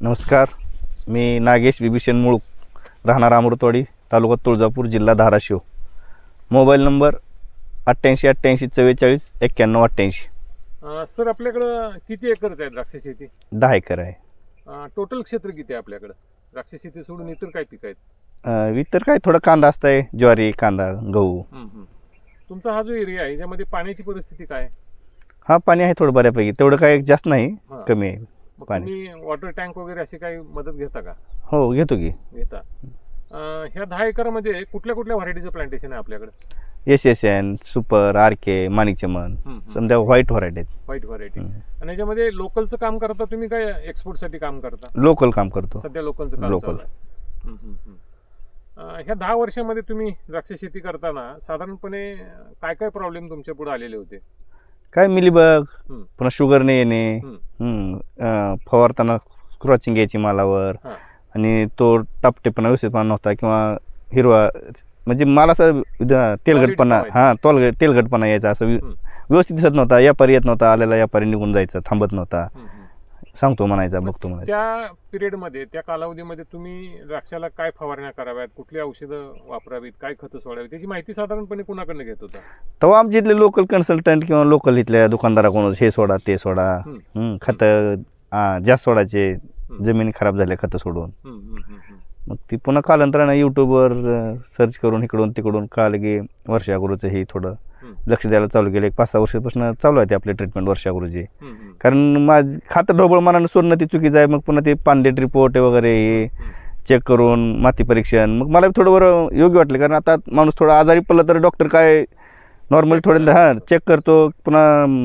नमस्कार. मी नागेश विभीषण मुळूक. राहणार अमृतवाडी तालुका तुळजापूर जिल्हा धाराशिव. मोबाईल नंबर अठ्ठ्याऐंशी अठ्ठ्याऐंशी चव्वेचाळीस एक्क्याण्णव अठ्ठ्याऐंशी. अं, सर आपल्याकडं किती एकरच आहे द्राक्ष शेती? दहा एकर आहे. अं, टोटल क्षेत्र किती आहे आपल्याकडं? द्राक्ष शेती सोडून इतर काय पिक आहेत? अं, इतर काय? थोडं कांदा असतंय ज्वारी कांदा गहू. तुमचा हा जो एरिया आहे याच्यामध्ये पाण्याची परिस्थिती काय आहे? हा पाणी आहे थोडं बऱ्यापैकी. तेवढं काय जास्त नाही हा. कमी आहे. मग पाणी. तुम्ही वॉटर टँक वगैरे अशी काही मदत घेता का हो घेतो की घेता अं, ह्या दहा एकरमध्ये कुठल्या कुठल्या व्हरायटीचं प्लांटेशन आहे आपल्याकडे S S N super R K Manik Chaman हम्म. समजा व्हाईट व्हरायटी आहेत व्हाईट व्हरायटी. आणि याच्यामध्ये लोकलचं काम करता तुम्ही काय एक्सपोर्टसाठी काम करता लोकल काम करतो सध्या लोकलचं काम Local. चालू आहे. हम्म, हम्म, हम्म. अं, ह्या दहा वर्षामध्ये तुम्ही द्राक्ष शेती करताना साधारणपणे काय काय प्रॉब्लेम तुमच्यापुढे आलेले होते काय मिलीबग हम्म. पुन्हा शुगर नाही येणे हम्म. हम्म, अं, फवारताना क्रॉचिंग यायची मालावर हा. आणि तो टापटेपणा व्यवस्थितपणा नव्हता किंवा हिरवा म्हणजे मला असं द- तेलगटपणा Solid हां तोल तेलगटपणा यायचा असं हम्म. व्यवस्थित दिसत नव्हता व्यापारी येत नव्हता आलेला व्यापारी निघून जायचा थांबत नव्हता हम्म. सांगतो म्हणायचा बघतो म्हणायचा. त्या पिरियडमध्ये त्या कालावधीमध्ये तुम्ही द्राक्षाला काय फवारण्या कराव्यात? कुठली औषधं वापरावीत? काय खतं सोडावीत? त्याची माहिती साधारणपणे कुणाकडनं घेत होता? तेव्हा आमच्या इथले लोकल कन्सल्टंट किंवा लोकल इथल्या दुकानदाराकडून हे सोडा ते सोडा खतं जास्त सोडायचे जमिनी खराब झाल्या खतं सोडून. हम्म, हम्म, हम्म, हम्म. मग ती पुन्हा कालांतरानं यूट्यूबवर सर्च करून इकडून तिकडून कळालं की वर्षागुरूचं हे थोडं. लक्ष द्यायला चालू केलं. एक पाच सहा वर्षापासून चालू आहे ते आपले ट्रीटमेंट वर्षागुरूची. कारण माझ खातं ढोबळ मनानं सोडणं ते चुकीचं आहे. मग पुन्हा ते पांडेट रिपोर्ट वगैरे हे चेक करून माती परीक्षण. मग मला थोडं बरं योग्य वाटलं. कारण आता माणूस थोडा आजारी पडला तर डॉक्टर काय नॉर्मली थोड्यांदा हां चेक करतो पुन्हा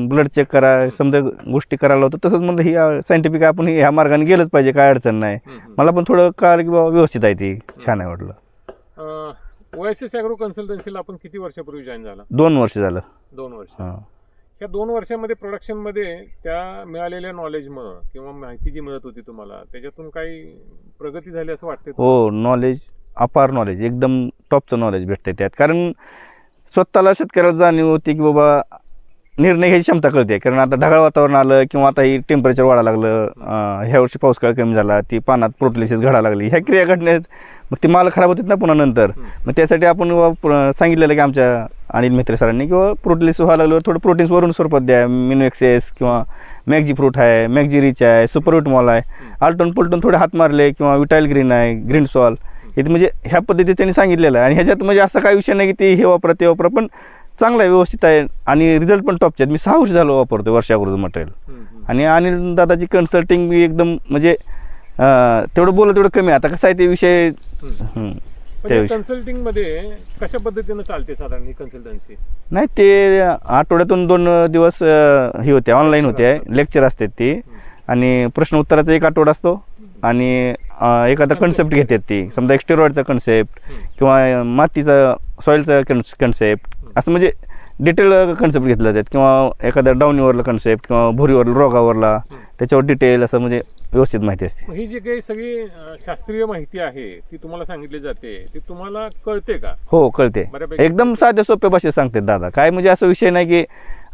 ब्लड चेक करा समजा गोष्टी करायला होतं तसंच म्हणलं ही सायंटिफिक आपण ह्या मार्गाने गेलंच पाहिजे काय अडचण नाही. मला पण थोडं कळालं की बाबा व्यवस्थित आहे ती छान आहे वाटलं. ओएसएस ॲग्रो कन्सल्टन्सीला आपण किती वर्षापूर्वी जॉईन झाला? दोन वर्ष झालं. दोन वर्ष. हां. ह्या दोन वर्षामध्ये प्रोडक्शनमध्ये त्या मिळालेल्या नॉलेजमुळं किंवा माहिती जी मिळत होती तुम्हाला त्याच्यातून काही प्रगती झाली असं वाटते हो नॉलेज अपार नॉलेज एकदम टॉपचं नॉलेज भेटते त्यात. कारण स्वतःला शेतकऱ्याला जाणीव होती की बाबा निर्णय घ्यायची क्षमता कळते. कारण आता ढगाळ वातावरण आलं किंवा आता ही टेम्परेचर वाढायला लागलं ह्या वर्षी पाऊस काळ कमी झाला ती पानात प्रोटलिसिस घडा लागली. ह्या क्रिया घडण्यास मग ती माल खराब होतात ना पुन्हा नंतर. मग त्यासाठी आपण सांगितलेलं की आमच्या अनिल मित्र सरांनी किंवा प्रोटलिस व्हायला लागल्यावर थोडं प्रोटीन्स वरून स्वरूपात द्या. मिनो एक्सेस किंवा मॅगजी फ्रूट आहे मॅगजी रिच आहे सुपरविट मॉल आहे. आलटून पुलटून थोडे हात मारले किंवा विटाईल ग्रीन आहे ग्रीन सॉल. इथे म्हणजे ह्या पद्धतीत त्यांनी सांगितलेलं आहे. आणि ह्याच्यात म्हणजे असा काही विषय नाही की ते हे वापरा ते वापरा पण चांगलं आहे व्यवस्थित आहे. आणि रिझल्ट पण टॉपचे आहेत. मी सहा वर्ष झालं वापरतो वर्षागुरूचं मटेरियल. आणि अनिल दादाची कन्सल्टिंग मी एकदम म्हणजे तेवढं बोललं तेवढं कमी. आता कसं आहे ते विषय कन्सल्टिंगमध्ये कशा पद्धतीनं चालते साधारण ही कन्सल्टन्सी नाही ते आठवड्यातून दोन दिवस हे होते ऑनलाईन होते. लेक्चर असतात. ते. आणि प्रश्न उत्तराचा एक आठवडा असतो. आणि अं, एखादा कन्सेप्ट घेतात ती. समजा एक्स्टेरॉइडचा कन्सेप्ट किंवा मातीचा सॉईलचा कन्सेप्ट असं म्हणजे डिटेल कन्सेप्ट घेतला जातात. किंवा एखाद्या डाऊनीवरला कन्सेप्ट किंवा भुरीवर रोगावरला. त्याच्यावर डिटेल असं म्हणजे व्यवस्थित माहिती असते. ही जी काही सगळी अं, शास्त्रीय माहिती आहे ती तुम्हाला सांगितली जाते ती तुम्हाला कळते का? हो कळते. बऱ्यापैकी. एकदम साध्या सोप्या भाषेत सांगतात दादा. काय म्हणजे असं विषय नाही की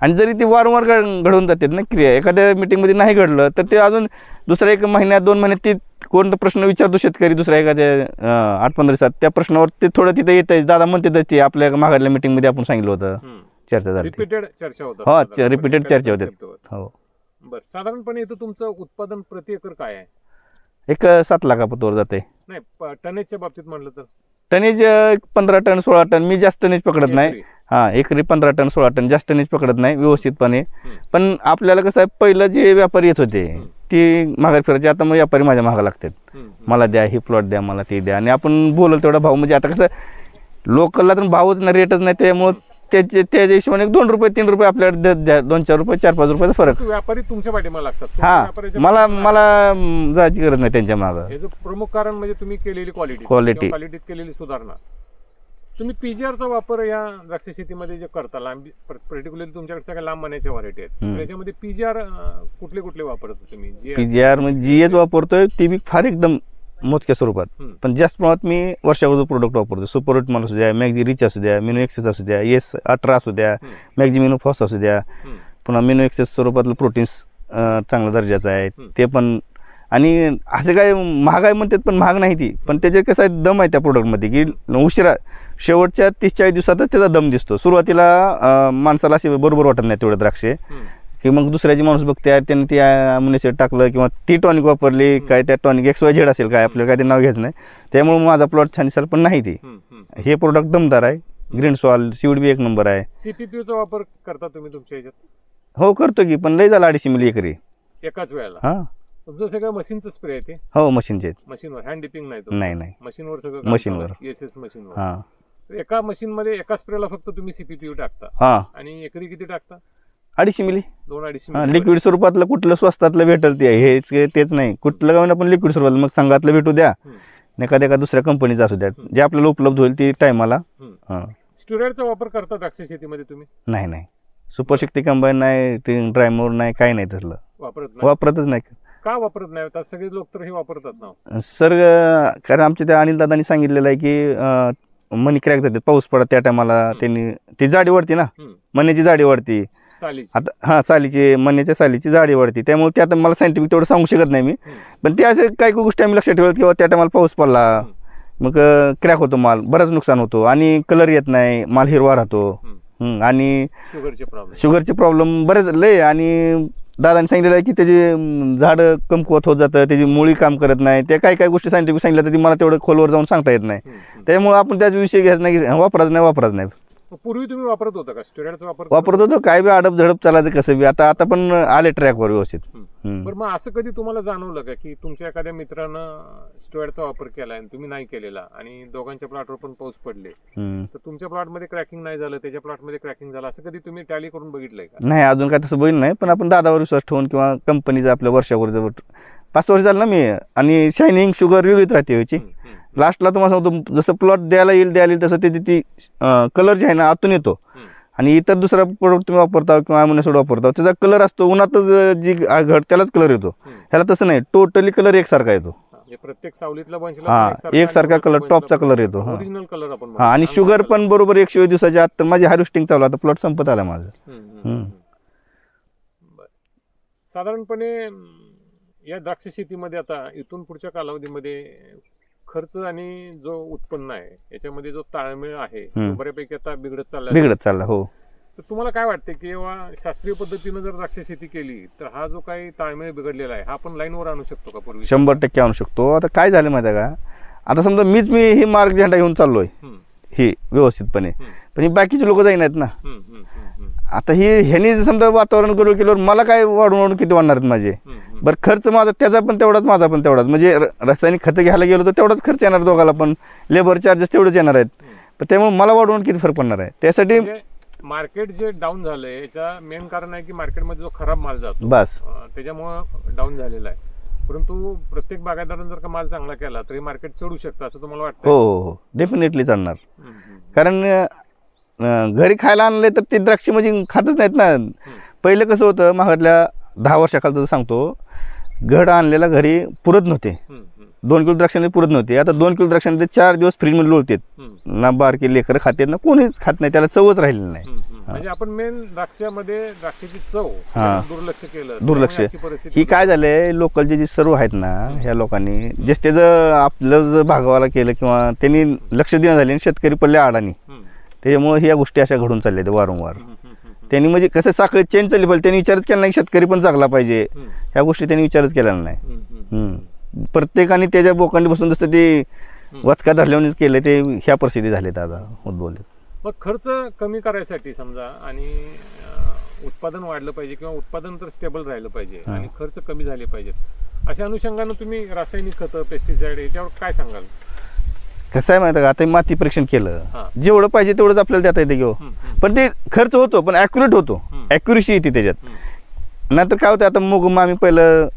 आणि जरी ते वारंवार घड- घडवून जातात ना क्रिया. एखाद्या मीटिंगमध्ये नाही घडलं तर ते अजून दुसऱ्या एक महिन्यात दोन महिन्यात ते कोणता प्रश्न विचारतो शेतकरी दुसऱ्या एखाद्या आठ पंधरा दिवसात त्या प्रश्नावर ते थोडं तिथे येतं दादा म्हणतात ते आपल्या मागाडल्या मीटिंगमध्ये आपण सांगितलं होतं. चर्चा झाली. रिपीटेड चर्चा होतात हो. रिपीटेड चर्चा होते. हो. बरं साधारणपणे इथं तुमचं उत्पादन प्रति एकर काय आहे? एक सात लाखापतोर जाते नाही टनेजच्या बाबतीत म्हणलं तर? टनेज पंधरा टन सोळा टन मी जास्त टनेज पकडत नाही. हां एकरी पंधरा टन सोळा टन जास्त टनेज पकडत नाही व्यवस्थितपणे. पण आपल्याला कसं आहे पहिलं जे व्यापारी येत होते ती मागात फिरायचे. आता मग व्यापारी माझ्या मागा लागतात. मला द्या ही प्लॉट द्या मला ते द्या. आणि आपण बोलल तेवढा भाव. म्हणजे आता कसं लोकलला तर भावच नाही रेटच नाही. त्यामुळं त्याचे त्याच्या हिशोबाने दोन रुपये तीन रुपये आपल्याला देत द्या. दोन चार रुपये चार पाच रुपयाचा फरक. व्यापारी तुमच्या पाठीमागे लागतात. हां. व्यापाऱ्याच्या मला मला जायची गरज नाही त्यांच्या मागं. याचं प्रमुख कारण म्हणजे तुम्ही केलेली क्वालिटी Quality. क्वालिटीत केलेली सुधारणा. तुम्ही पीजीआरचा वापर या द्राक्ष शेतीमध्ये जे करता लांब पर्टिक्युलरली तुमच्याकडे सगळ्या लांब मण्याच्या व्हरायटी आहेत हम्म. तर याच्यामध्ये पीजीआर कुठले कुठले वापरता तुम्ही जे पी जी आर म्हणजे जी एच वापरतोय ती बी फार एकदम मोजक्या स्वरूपात. पण जास्त प्रमाणात मी वर्षावरचं प्रोडक्ट वापरतो सुपरविट मला असू द्या मॅगजी रिच असू द्या मिनो एक्सेस असू द्या येस अठरा असू द्या. मॅगजी मिनो फॉस असू द्या. पुन्हा मिनो एक्सेस स्वरूपातलं प्रोटीन्स चांगल्या दर्जाचं आहे. ते पण आणि असं काय महाग आहे म्हणतात पण महाग नाही ती. पण त्याचे कसं आहे दम आहे त्या प्रोडक्टमध्ये की उशिरा शेवटच्या तीस चाळीस दिवसातच त्याचा दम दिसतो. सुरुवातीला माणसाला असे बरोबर वाटत नाही तेवढे द्राक्षे. की मग दुसऱ्याची माणूस बघते त्याने ती अम्युनिसेट टाकलं किंवा ती टॉनिक वापरली काय त्या टॉनिक एक्स वाय झेड असेल काय आपल्याला काय ते नाव घ्यायचं नाही. त्यामुळे माझा प्लॉट छान दिसाल पण नाही ती. हे प्रोडक्ट दमदार आहे. ग्रीन सॉल सीड बी एक नंबर आहे. CPPU चा वापर करता तुम्ही तुमच्या ह्याच्यात? हो करतो की पण लई झालं अडीचशे मिली एकरी. एकाच वेळेला. हां. तुमचं सगळं मशीनचं स्प्रे आहे ते? हो मशीनचे आहेत. मशीनवर? हँड डिपिंग नाही तो? नाही नाही. मशीनवर सगळं मशीनवर. एस एस मशीनवर. हां. तर एका मशीन मध्ये एका स्प्रेला फक्त तुम्ही सीपीपीयू टाकता? हां. आणि एकरी किती टाकता? अडीचशे मिली. दोन अडीचशे हां लिक्विड स्वरूपातलं कुठलं स्वस्तातलं भेटल ते हेच तेच नाही. कुठलं गावून आपण लिक्विड स्वरूपातलं मग संघातलं भेटू द्या. हम्म, आणि एखाद्या एका दुसऱ्या कंपनीचं असू द्या जे आपल्याला उपलब्ध होईल ती टायमाला हम्म. हां. स्टुडंटचा वापर करता द्राक्ष शेतीमध्ये तुम्ही? नाही नाही. सुपरशक्ती कंबाईन नाही ते ड्रायमोर नाही काही नाही तसलं वापरत नाही. वापरतच नाही. का वापरत नाही? आता सगळे लोक तर हे वापरतात ना. सर कारण आमच्या त्या अनिल दादांनी सांगितलेलं आहे की अं, मनी क्रॅक जाते पाऊस पडत त्या टायमाला. त्यांनी ती जाडी वाढती ना? हम्म, मण्याची जाडी वाढती. चालीची आता हां सालीची मण्याच्या सालीची जाडी वाढती. त्यामुळे ते आता मला सायंटिफिक तेवढं सांगू शकत नाही मी. पण ते असे काही काही गोष्टी आम्ही लक्षात ठेवत किंवा त्या टायमाला पाऊस पडला. मग क्रॅक होतो माल बरंच नुकसान होतो. आणि कलर येत नाही माल हिरवा राहतो. हम्म. हं, आणि शुगरचे प्रॉब्लेम शुगरचे प्रॉब्लेम बरेच लय. आणि दादाने सांगितलेलं आहे की त्याची झाडं कमकुवत होत जातं त्याची मुळी काम करत नाही. त्या काही काही गोष्टी सायंटिफिक सांगितल्या तर ती मला तेवढं खोलवर जाऊन सांगता येत नाही. त्यामुळे आपण त्याच विषय घ्यायचं नाही की वापरायचं नाही वापरायचं नाही. पूर्वी तुम्ही वापरत होता का? स्टुडंटचा वापर वापरत होतो काय बी अडप झडप चालायचं कसं बी. आता आता पण आले ट्रॅकवर व्यवस्थित. हम्म. बरं मग असं कधी तुम्हाला जाणवलं का की तुमच्या एखाद्या मित्रानं स्टुअर्डचा वापर केला आणि तुम्ही नाही केलेला आणि दोघांच्या प्लॉटवर पण पाऊस पडले. तर तुमच्या प्लॉटमध्ये क्रॅकिंग नाही झालं त्याच्या प्लॉटमध्ये क्रॅकिंग झालं असं कधी तुम्ही टॅली करून बघितलंय का? नाही अजून काय तसं बघितलं नाही पण आपण दादावर विश्वास ठेवून किंवा कंपनीचं आपल्या वर्षावर जवळ पाच वर्ष झालं ना मी आणि शायनिंग शुगर वेगळीच राहते याची. हम्म, लास्टला तुम्हाला सांगतो जसं प्लॉट द्यायला येईल द्यायला येईल तसं त्याची ती कलर जे आहे ना आतून येतो. आणि इतर दुसरा प्रोडक्ट तुम्ही वापरता किंवा अमोनिया वापरता त्याचा कलर असतो उन्हातच जी घट त्यालाच कलर येतो. ह्याला तसं नाही टोटली कलर एकसारखा येतो हा, म्हणजे प्रत्येक सावलीतला हा, एकसारखा color, topचा color येतो. ओरिजिनल कलर आपण हा आणि. शुगर पण बरोबर एकशे वीस दिवसाच्या आत तर माझी हार्वेस्टिंग चालू आता प्लॉट संपत आला माझं. साधारणपणे या द्राक्ष शेतीमध्ये आता इथून पुढच्या कालावधीमध्ये खर्च आणि जो उत्पन्न आहे याच्यामध्ये जो ताळमेळ आहे तो. बऱ्यापैकी आता बिघडत चालला बिघडत चालला हो. तर तुम्हाला काय वाटतं की शास्त्रीय पद्धतीनं जर द्राक्ष शेती केली तर हा जो काही ताळमेळ बिघडलेला आहे हा आपण लाईनवर आणू शकतो का पूर्वी? शंभर टक्के आणू शकतो. आता काय झालं माहिती का? आता समजा मीच मी ही मार्ग झेंडा घेऊन चाललोय ही व्यवस्थितपणे. पण ही बाकीचे लोक जाईनात ना. आता ही ह्यानी जर समजा वातावरण करून केल्यावर मला काय वाढून वाढून किती वाढणार आहेत माझे. बरं खर्च माझा त्याचा पण तेवढाच माझा पण तेवढाच. म्हणजे रासायनिक खतं घ्यायला गेलो तर तेवढाच खर्च येणार दोघाला पण. लेबर चार्जेस तेवढेच येणार आहेत. पण त्यामुळे मला वाढवून किती फरक पडणार आहे? त्यासाठी म्हणजे मार्केट जे डाऊन झालंय याचा मेन कारण आहे की मार्केटमध्ये जो खराब माल जातो बस. त्याच्यामुळं डाऊन झालेला आहे. परंतु प्रत्येक बागायतदारानं जर का माल चांगला केला तरी मार्केट चढू शकतं असं तुम्हाला वाटतं हो हो हो. डेफिनेटली चढणार हम्म, हम्म, कारण घरी खायला आणले तर ते द्राक्ष म्हणजे खातच नाहीत ना. पहिलं कसं होतं मागातल्या दहा वर्षाखालचं सांगतो घड आणलेला घरी पुरत नव्हते. दोन किलो द्राक्षांनी पुरत नव्हते. आता दोन किलो द्राक्षांनी ते चार दिवस फ्रीजमध्ये लोळतात. ना बारके लेकरं खातात ना कोणीच खात नाही त्याला चवच राहिलेली नाही. म्हणजे आपण मेन द्राक्षामध्ये द्राक्षाची चव हा. दुर्लक्ष केलं. दुर्लक्ष. ही काय झालंय लोकलचे जे सर्व आहेत ना ह्या लोकांनी जस्ट त्याचं आपलं जर भागवाला केलं किंवा त्यांनी लक्ष देणं झाले शेतकरी पडले आडानी त्याच्यामुळे ह्या गोष्टी अशा घडून चालल्या आहेत वारंवार त्यांनी म्हणजे कसं साखळी चेंज चालली पाहिजे त्यांनी विचारच केला नाही शेतकरी पण जगला पाहिजे. ह्या गोष्टी त्यांनी विचारच केलेला नाही. प्रत्येकाने त्याच्या बोकांडी बसून जसं ते वचका धरल्यानेच केलं ते ह्या परिस्थिती झालेत आता उद्भवले मग खर्च कमी करायसाठी समजा आणि उत्पादन वाढलं पाहिजे किंवा उत्पादन तर स्टेबल राहिलं पाहिजे आणि खर्च कमी झाले पाहिजेत. अशा अनुषंगानं तुम्ही रासायनिक खतं पेस्टिसाइड याच्यावर काय सांगाल? कसं आहे माहिती का? आता हे माती परीक्षण केलं. हा. जेवढं पाहिजे तेवढंच आपल्याला देता येते घेऊ हम्म, पण ते खर्च होतो पण ॲक्युरेट होतो. ॲक्युरेसी येते त्याच्यात. नाहीतर काय होतं आता मूग मग आम्ही पहिलं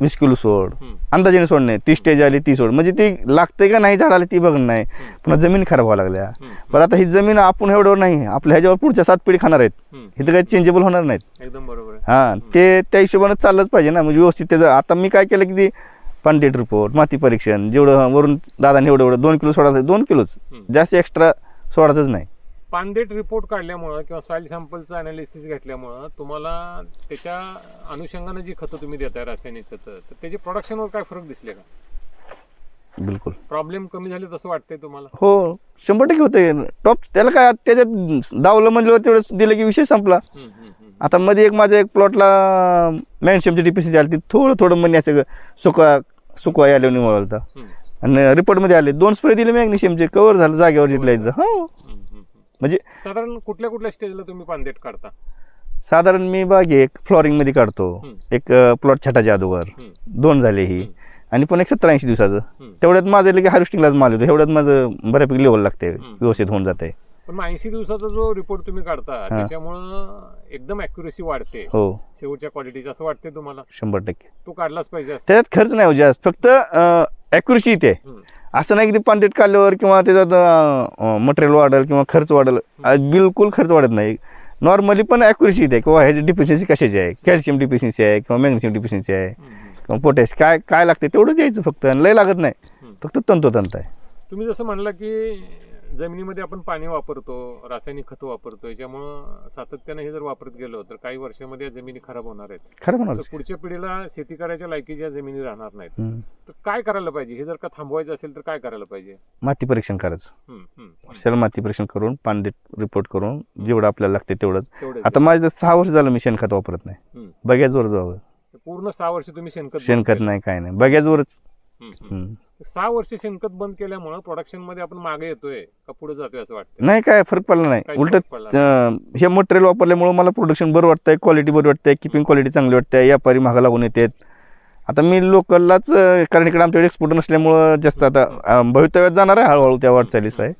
वीस किलो सोड. अंदाजाने सोडणे ती स्टेज आली ती सोड. म्हणजे ती लागते का नाही झाडाला ती बघणं नाही. पुन्हा जमीन खराब व्हायला लागल्या. पण आता ही जमीन आपण एवढं नाही आपल्या ह्याच्यावर पुढच्या सात पिढी खाणार आहेत. हम्म. इथं काही चेंजेबल होणार नाहीत. एकदम बरोबर हां ते त्या हिशोबानं चाललंच पाहिजे ना म्हणजे व्यवस्थित त्याचं. आता मी काय केलं की ती पांडेट रिपोर्ट माती परीक्षण जेवढं वरून दादाने एवढं एवढं दोन किलो सोडायचं दोन किलोच. जास्त एक्स्ट्रा सोडायचंच नाही. पानदेट रिपोर्ट काढल्यामुळं किंवा सॉइल सॅम्पलचं अनालिसिस घेतल्यामुळं तुम्हाला त्याच्या अनुषंगानं जी खतं तुम्ही देताय रासायनिक खतं तर त्याची प्रोडक्शनवर काय फरक दिसले का? बिलकुल. प्रॉब्लेम कमी झाले तसं वाटतंय तुम्हाला? हो शंभर टक्के होते टॉप त्याला काय त्याच्यात दावलं म्हणलं तेवढं दिलं की विषय संपला. आता मध्ये एक माझ्या एक प्लॉटला मॅन्शियमची डिपिसी आली ती थोडं थोडं म्हणजे असं सुका सुकवाई आले निवळता हम्म, आणि रिपोर्टमध्ये आले दोन स्प्रे दिले मॅग्नेशियमचे कवर झालं जागेवर जिथल्या इथं हो. म्हणजे साधारण कुठल्या कुठल्या स्टेजला तुम्ही पानदेट काढता? साधारण मी बागे एक फ्लॉरिंगमध्ये काढतो. एक प्लॉट छटाच्या अगोदर. दोन झाले ही. आणि पण एक सत्तर ऐंशी दिवसाचं. तेवढ्यात माझं लगे हार्वेस्टिंगलाच माल येतो. एवढ्यात माझं बऱ्यापैकी लेवल लागते. व्यवस्थित होऊन जाते पण ऐंशी दिवसाचा जो रिपोर्ट तुम्ही काढता त्याच्यामुळं एकदम अॅक्युरेसी वाढते. हो. शेवटच्या क्वालिटीची असं वाटते तुम्हाला? शंभर टक्के. तो काढलाच पाहिजे त्याच्यात खर्च नाही हो जास्त. फक्त आहे. हम्म, असं नाही की ते पानटेट काढल्यावर किंवा त्याच्यात मटेरियल वाढेल किंवा खर्च वाढेल. बिलकुल खर्च वाढत नाही. नॉर्मली पण ॲक्युरेसी इथे किंवा ह्याची डिफिशियन्सी कशाची आहे? कॅल्शियम डिफिशियन्सी आहे किंवा मॅग्नेशियम डिफिशियन्सी आहे. किंवा पोटॅश काय काय लागते? तेवढं द्यायचं फक्त. लय लागत नाही. फक्त तंतोतंत आहे. तुम्ही जसं म्हणलं की जमिनीमध्ये आपण पाणी वापरतो रासायनिक खतं वापरतो याच्यामुळं सातत्यानं हे जर वापरत गेलो तर काही वर्षामध्ये या जमिनी खराब होणार आहेत खरं म्हणाल तर पुढच्या पिढीला शेती करायच्या लायकीच्या जमिनी राहणार नाहीत. तर काय करायला पाहिजे हे जर का थांबवायचं असेल तर काय करायला पाहिजे माती परीक्षण करायचं हम्म, हम्म. वर्षाला माती परीक्षण करून पांडेट रिपोर्ट करून जेवढं आपल्याला लागते तेवढंच तेवढंच आता माझं सहा वर्ष झालं मी शेणखत वापरत नाही हम्म. बग्याजवर जावं पूर्ण सहा वर्ष तुम्ही शेणखत शेणखत. नाही काय नाही हम्म, हम्म. हम्म. सहा वर्ष शेणखत बंद केल्यामुळं प्रोडक्शनमध्ये आपण मागे येतोय का पुढे जातोय असं वाटतं नाही काय फरक पडला नाही. उलट फरक पडला हे मटेरियल वापरल्यामुळे मला प्रोडक्शन बरं वाटतंय क्वालिटी बरी वाटते किपिंग क्वालिटी चांगली वाटते व्यापारी महागा लागून येतात. आता मी लोकललाच अं, कारण इकडे आमच्याकडे एक्सपोर्ट नसल्यामुळं जास्त आता अं, भवितव्यात जाणार आहे हळूहळू त्या वाटचालीस आहे.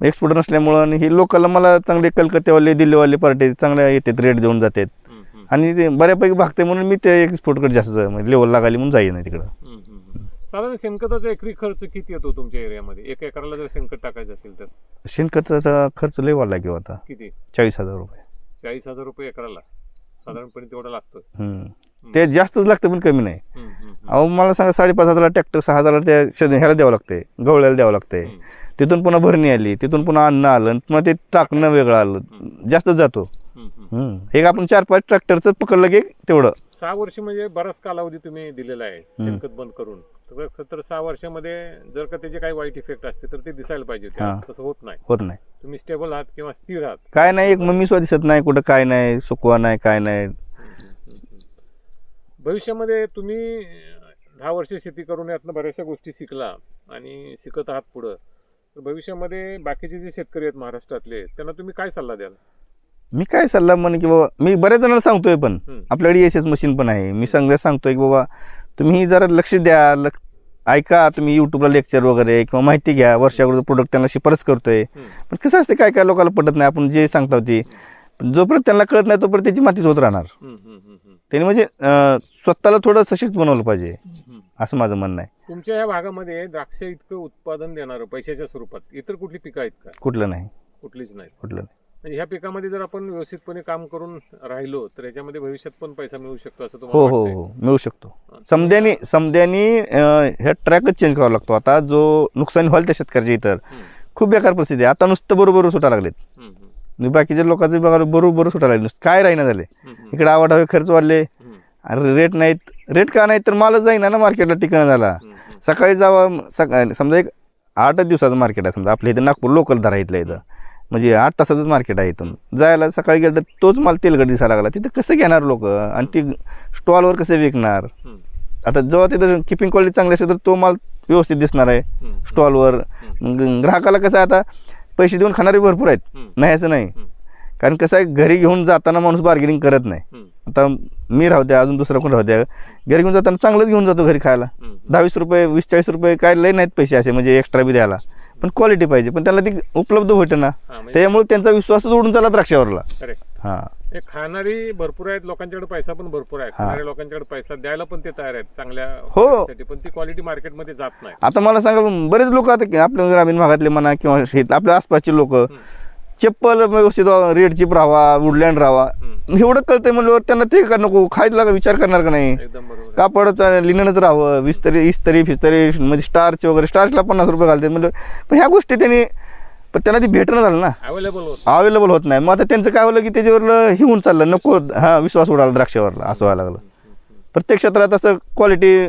एक्सपोर्ट नसल्यामुळं आणि हे लोकलला मला चांगले कलकत्त्यावाले दिल्लीवाले पार्टी चांगल्या येतात रेट देऊन जातात. हम्म, हम्म, आणि ते बऱ्यापैकी भागते म्हणून मी ते एक्सपोर्टकडे जास्त म्हणजे लेवल लागाली म्हणून जाई नाही तिकडं हम्म. साधारण शेणखताचा एकरी खर्च किती येतो तुमच्या एरियामध्ये? एक एकराला जर शेणखत टाकायचं असेल तर? शेणखताचा खर्च लय वाढला किंवा आता. किती? चाळीस हजार रुपये. चाळीस हजार रुपये एकराला? साधारणपणे तेवढा लागतो हम्म. ते जास्तच लागतं पण कमी नाही. हम्म, हम्म, हम्म. अहो मला सांगा साडेपाच हजारला ट्रॅक्टर सहा हजारला त्या शेत ह्याला द्यावं लागते गवळ्याला द्यावं लागते. तिथून पुन्हा भरणी आली तिथून पुन्हा अन्न आलं आणि पुन्हा ते टाकणं वेगळं आलं जास्त जातो. एक आपण चार पाच ट्रॅक्टरचं पकडलं की तेवढं. सहा वर्ष म्हणजे बराच कालावधी तुम्ही दिलेला आहे शेणखत बंद करून. तर- तर सहा वर्षामध्ये जर का त्याचे काही वाईट इफेक्ट असते तर ते दिसायला पाहिजे. हा. तसं होत नाही. होत नाही. तुम्ही स्टेबल आहात किंवा स्थिर आहात. काय नाही एक मम्मी सुद्धा दिसत नाही कुठं काय नाही सुकवा नाही काय नाही. भविष्यामध्ये तुम्ही दहा वर्ष शेती करून यातनं बऱ्याचशा गोष्टी शिकला आणि शिकत आहात पुढं. तर भविष्यामध्ये बाकीचे जे शेतकरी आहेत महाराष्ट्रातले त्यांना तुम्ही काय सल्ला द्याल? मी काय सल्ला म्हण की बाबा मी बऱ्याच जणांना सांगतोय पण. आपल्याकडे एस एस मशीन पण आहे. मी सांगल्या सांगतोय की बाबा तुम्ही जरा लक्ष द्या लक्ष ऐका तुम्ही युट्यूबला लेक्चर वगैरे किंवा माहिती घ्या. वर्षाकडचं प्रोडक्ट त्यांना शिफारस करतोय. पण कसं असते काय काय लोकांना पटत नाही. आपण जे सांगता होती. जोपर्यंत त्यांना कळत नाही तोपर्यंत त्याची मातीच होत राहणार. त्यांनी म्हणजे स्वतःला थोडं सशक्त बनवलं पाहिजे. असं माझं म्हणणं आहे. तुमच्या या भागामध्ये द्राक्ष इतकं उत्पादन देणारं पैशाच्या स्वरूपात इतर कुठली पिकं आहेत का? कुठलं नाही. कुठलीच नाही. कुठलं नाही. म्हणजे ह्या पिकामध्ये जर आपण व्यवस्थितपणे काम करून राहिलो तर याच्यामध्ये भविष्यात पण पैसा मिळू शकतो असं हो तुम्हाला हो वाटतंय? हो मिळू शकतो. समद्यानी समद्यानी अं, ह्या ट्रॅकच चेंज करावा लागतो. आता जो नुकसान व्हाल त्या शेतकऱ्याच्या इतर हम्म, खूप बेकार परिस्थिती आहे. आता नुसतं बरोबर सुटा लागलेत. हम्म, हम्म, आणि बाकीच्या लोकांचे बघा बरोबर सुटा लागले. नुसतं काय राहीना झाले? हम्म, हम्म, इकडे खर्च वाढले. हम्म, अरे रेट नाहीत. रेट का नाहीत? तर मालच जाईना ना मार्केटला ठिकाण झाला. हम्म, हम्म. सकाळी जावा सकाळी समजा एक आठच दिवसाचं मार्केट आहे. समजा आपल्या इथं नागपूर लोकल धरा इथलं इथं. म्हणजे आठ तासाचंच मार्केट आहे इथून. जायला सकाळी गेलं तर तोच माल तेलगड दिसायला लागला. तिथं कसं घेणार लोक? आणि ती स्टॉलवर कसं विकणार? आता जेव्हा तिथं किपिंग क्वालिटी चांगली असेल तर तो माल व्यवस्थित दिसणार आहे स्टॉलवर ग्राहकाला कसं आहे आता पैसे देऊन खाणारे भरपूर आहेत. नाही असं नाही. कारण कसं आहे घरी घेऊन जाताना माणूस बार्गेनिंग करत नाही. आता मी राहू द्या अजून दुसरा कोण राहू द्या. घरी घेऊन जाताना चांगलंच घेऊन जातो घरी खायला. हम्म, दहा वीस रुपये वीस चाळीस रुपये काय लय नाहीत पैसे असे म्हणजे एक्स्ट्रा बी द्यायला. पण क्वालिटी पाहिजे. पण त्याला ती उपलब्ध होते ना. म्हणजे त्याच्यामुळे त्यांचा विश्वासच उडून चालला द्राक्षावरला. हां. खाणारी भरपूर आहेत लोकांच्याकडे पैसा पण भरपूर आहे. खाणाऱ्या लोकांच्याकडे पैसा द्यायला पण ते तयार आहेत चांगल्या हो. पण ती क्वालिटी मार्केटमध्ये जात नाही. आता मला सांगा बरेच लोक आता की आपल्या ग्रामीण भागातले म्हणा किंवा शेत आपल्या आसपासचे लोक चप्पल व्यवस्थित रेडचीप राहावा वुडलँड राहावा. एवढं कळतंय म्हणल्यावर त्यांना ते का नको खायला का विचार करणार का नाही. कापडच लिननच राहावं. विस्तरी इस्तरी फिस्तरी म्हणजे स्टार्च वगैरे स्टार्चला पन्नास रुपये घालते. म्हणजे पण ह्या गोष्टी त्यांनी पण त्यांना ती भेटणं झालं ना. अवेलेबल होत अवेलेबल होत नाही. मग आता त्यांचं काय होलं की त्याच्यावर हे होऊन चाललं. नको हा विश्वास उडाला द्राक्षावरला. असं व्हायला लागलं. प्रत्येक क्षेत्रात असं क्वालिटी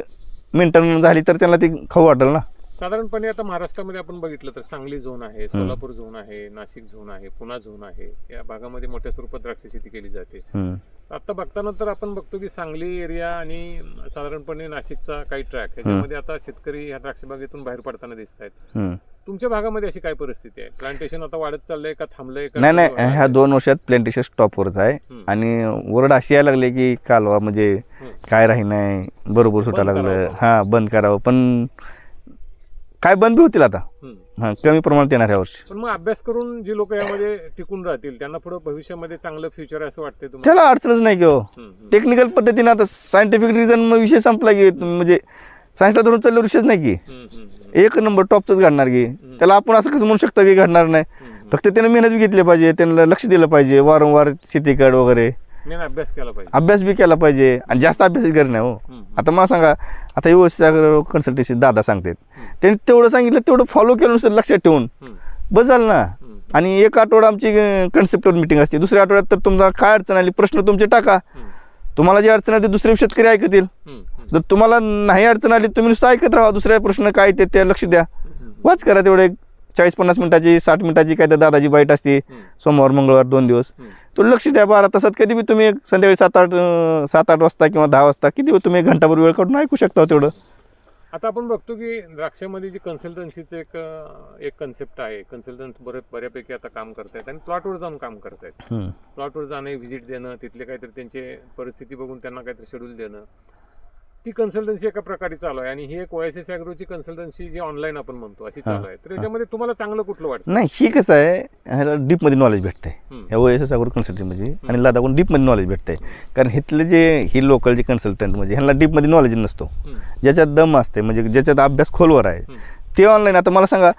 मेंटेन झाली तर त्यांना ती खाऊ वाटेल ना. साधारणपणे आता महाराष्ट्रामध्ये आपण बघितलं तर सांगली झोन आहे सोलापूर झोन आहे नाशिक झोन आहे पुणा झोन आहे या भागामध्ये मोठ्या स्वरूपात द्राक्ष शेती केली जाते. आता बघताना तर आपण बघतो की सांगली एरिया आणि साधारणपणे नाशिकचा काही ट्रॅक ह्याच्यामध्ये आता शेतकरी ह्या द्राक्ष बागेतून बाहेर पडताना दिसत आहेत. तुमच्या भागामध्ये अशी काय परिस्थिती आहे प्लांटेशन आता वाढत चाललंय का थांबलंय का नाही नाही ह्या? दोन वर्षात प्लेंटेशन स्टॉपवरच आहे. आणि वरड अशी यायला लागली की कालवा म्हणजे. काय राही नाही बरोबर सुटायला लागलं. हां बंद करावं पण काय बंद बी होतील आता. हां कमी प्रमाणात येणार ह्या वर्षी. पण मग अभ्यास करून जी लोक यामध्ये टिकून राहतील त्यांना पुढे भविष्यामध्ये चांगलं फ्युचर आहे असं वाटतंय तुम्हाला? त्याला अडचणच नाही की हो. हम्म, हम्म. टेक्निकल पद्धतीने आता सायंटिफिक रिझन विषय संपला की म्हणजे सायन्सला धरून चालल्यावर विषयच नाही की. हम्म, हम्म, हम्म. एक नंबर टॉपचंच घडणार की. त्याला आपण असं कसं म्हणू शकतो की घडणार नाही. फक्त त्याने मेहनत बी घेतली पाहिजे त्यांना लक्ष दिलं पाहिजे वारंवार शेतीकड वगैरे. अभ्यास केला पाहिजे अभ्यास बी केला पाहिजे आणि जास्त अभ्यासच करणे हो. आता मला सांगा आता व्यवस्थित कन्सल्टेन्सी दादा सांगतात त्यांनी तेवढं सांगितलं तेवढं फॉलो केलं नुसतं लक्षात ठेवून. बस झालं ना. आणि एक आठवडा आमची कन्सेप्टवर मिटिंग असते दुसऱ्या आठवड्यात तर तुम्हाला काय अडचण आली प्रश्न तुमचे टाका. तुम्हाला जी अडचण आली दुसरे शेतकरी ऐकतील. जर तुम्हाला नाही अडचण आली तुम्ही नुसतं ऐकत राहा दुसऱ्या प्रश्न काय ते ते लक्ष द्या. वाच करा तेवढे चाळीस पन्नास मिनिटाची साठ मिनिटाची काय तर दादाची बाईट असते. सोमवार मंगळवार दोन दिवस. तो लक्ष द्या बारा तासात कधी बी तुम्ही संध्याकाळी सात आठ सात आठ वाजता किंवा दहा वाजता किती तुम्ही घंटाभर वेळ काढून ऐकू शकता तेवढं. आता आपण बघतो की द्राक्षामध्ये जी कन्सल्टन्सीचं एक एक कन्सेप्ट आहे. कन्सल्टंट बरे बऱ्यापैकी आता काम करतायत आणि प्लॉटवर जाऊन काम करतायत. प्लॉटवर जाणं व्हिजिट देणं तिथले काहीतरी त्यांचे परिस्थिती बघून त्यांना काहीतरी शेड्यूल देणं. ती कन्सल्टन्सी एका प्रकारे चालू आहे. आणि ही एक ओएसएस अॅग्रोची कन्सल्टन्सी जी ऑनलाईन आपण म्हणतो अशी चालू आहे. तर याच्यामध्ये तुम्हाला चांगलं कुठलं वाटतं? नाही ही कसं आहे ह्याला डीपमध्ये नॉलेज हम्म. ह्या ओ एस एस अगोदर कन्सल्टंटमध्ये आणि लदाखून डीपमध्ये नॉलेज भेटतंय. कारण इथले जे ही लोकल जे कन्सल्टंट म्हणजे ह्यांना डीपमध्ये नॉलेज नसतो. ज्याच्यात दम असते म्हणजे ज्याच्यात अभ्यास खोलवर आहे. ते ऑनलाईन आता मला सांगा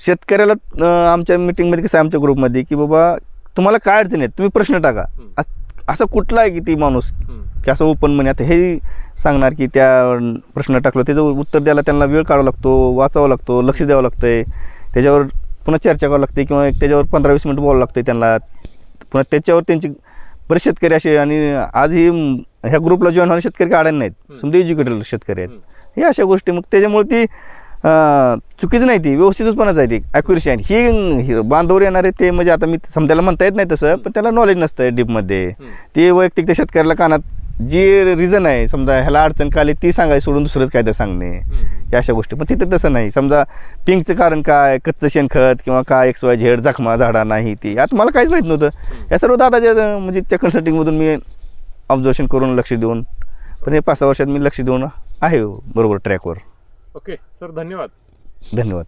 शेतकऱ्याला आमच्या मिटिंगमध्ये कसं आहे आमच्या ग्रुपमध्ये की बाबा तुम्हाला काय अडचण आहे तुम्ही प्रश्न टाका. अस- कुठला आहे की ती माणूस. की असं ओपन म्हणे आता हे सांगणार की त्या प्रश्न टाकलं त्याचं उत्तर द्यायला त्यांना वेळ काढावा लागतो वाचावं लागतो लक्ष द्यावं लागतंय. त्याच्यावर पुन्हा चर्चा करावं लागते किंवा एक त्याच्यावर पंधरा वीस मिनिट बोलावं लागतं त्यांना. पुन्हा त्याच्यावर त्यांची बरेच शेतकरी असे आणि आज ही म, ह्या ग्रुपला जॉईन होणारे शेतकरी काढायला नाहीत. समजा एज्युकेटेड शेतकरी आहेत. हे अशा गोष्टी मग त्याच्यामुळे ती चुकीचं नाही ती व्यवस्थितच आहे ती ॲक्युरेसी आहे. ही बांधावर येणारे ते म्हणजे आता मी समजायला म्हणता येत नाही तसं पण त्याला नॉलेज नसतं डीपमध्ये ते वैयक्तिक त्या शेतकऱ्याला कानात जी रिझन आहे समजा ह्याला अडचण का आली ती सांगायची सोडून दुसरंच काय तर सांगणे. या अशा गोष्टी. पण तिथे तसं नाही. समजा पिंकचं कारण काय कच्चं शेणखत किंवा काय एक्स वाय झेड जखमा झाडा नाही ती. आता मला काहीच माहीत नव्हतं. या सर्व दादाच्या म्हणजे त्या कन्सल्टिंगमधून मी ऑब्झर्वेशन करून लक्ष देऊन पण हे पाच सहा वर्षात मी लक्ष देऊन आहे हो, बरोबर ट्रॅकवर ओके सर धन्यवाद. धन्यवाद.